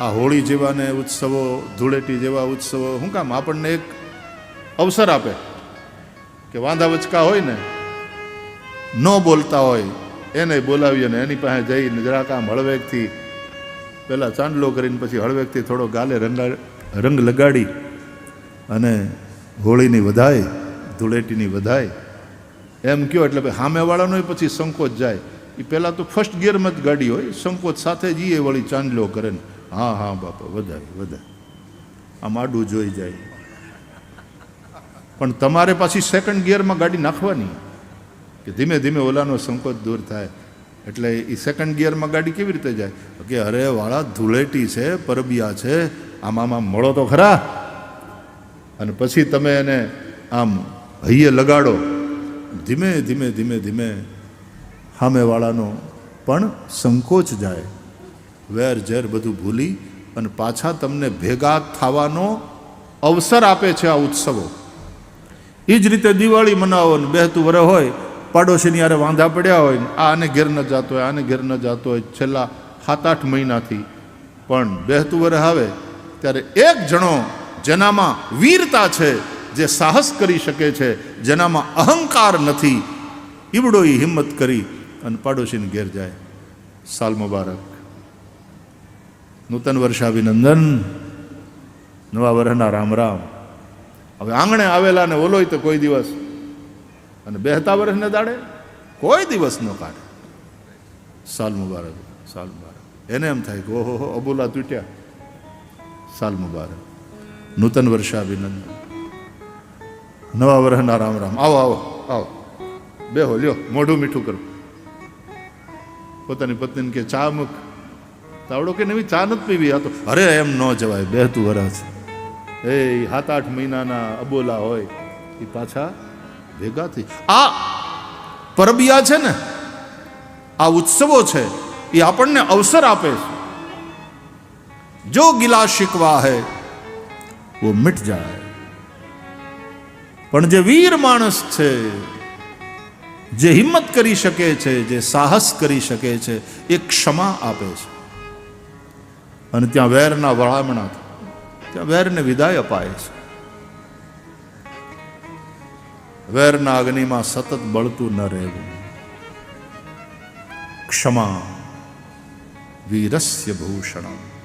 આ હોળી જેવા ને ઉત્સવો, ધૂળેટી જેવા ઉત્સવો શું કામ આપણને એક અવસર આપે કે વાંધા વચકા હોય ને, ન બોલતા હોય, એને બોલાવીએ ને એની પાસે જઈને જરાક આમ હળવેકથી પહેલાં ચાંદલો કરીને પછી હળવેકથી થોડો ગાલે રંગા રંગ લગાડી અને હોળીની વધાય, ધૂળેટીની વધાય. એમ કયો એટલે સામેવાળાનો પછી સંકોચ જાય. એ પહેલાં તો ફર્સ્ટ ગિયરમાં જ ગાડી હોય, સંકોચ સાથે જ એ વળી ચાંદલો કરે ને. હા હા, બાપા, વધારે વધારે. આમ આડું જોઈ જાય. પણ તમારે પાછી સેકન્ડ ગિયરમાં ગાડી નાખવાની. કે ધીમે ધીમે ઓલાનો સંકોચ દૂર થાય. એટલે એ સેકન્ડ ગિયરમાં ગાડી કેવી રીતે જાય? કે અરે વાળા ધૂળેટી છે, પરબિયા છે આમ આમ મળો તો ખરા. અને પછી તમે એને આમ હૈયે લગાડો. ધીમે ધીમે ધીમે ધીમે સામેવાળાનો પણ સંકોચ જાય. વેર ઝેર બધું ભૂલી અને પાછા તમને ભેગા થવાનો અવસર આપે છે આ ઉત્સવો. એ જ રીતે દિવાળી મનાવો ને બેહતું વરે હોય, પાડોશીની યારે વાંધા પડ્યા હોય, આ આને ઘેર ન જાતો હોય, આને ઘેર ન જતો હોય, છેલ્લા સાત આઠ મહિનાથી. પણ બેહતું વરે આવે ત્યારે એક જણો જેનામાં વીરતા છે, જે સાહસ કરી શકે છે, જેનામાં અહંકાર નથી ઈવડો હિંમત કરી અને પાડોશીને ઘેર જાય. સાલ મુબારક. નૂતન વર્ષાભિનંદન નવા વર્ષના રામ રામ. હવે આંગણે આવેલા ને ઓલોય તો કોઈ દિવસ. અને બેહતા વર્ષને દાડે કોઈ દિવસ ન કાઢે. સાલ મુબારક સાલ મુબારક. એને એમ થાય કે ઓહો અબોલા તૂટ્યા. સાલ મુબારક. નૂતન વર્ષાભિનંદન નવા વર્ષના રામ રામ. આવો આવો આવો. બેહો, લ્યો, મોઢું મીઠું કરો. પોતાની પત્નીને કે, ચા મૂક. તાવડો કે નવી ચા નથી પીવી? આ તો અરે એમ ન જવાય, બેહતું વરસ. એ સાત આઠ મહિનાના અબોલા હોય, એ પાછા ભેગા થઈ. આ પરબિયા છે ને, આ ઉત્સવો છે, એ આપણને અવસર આપે છે. જો ગિલા શિકવા હે, વો મિટ જાય. પણ જે વીર માણસ છે જે હિંમત કરી શકે છે, જે સાહસ કરી શકે છે, એ ક્ષમા આપે છે. અને ત્યાં વેરના વળામણા ત્યાં વેરને વિદાય અપાય છે. વેરના અગ્નિમાં સતત બળતું ન રહેવું. ક્ષમા વીરસ્ય ભૂષણમ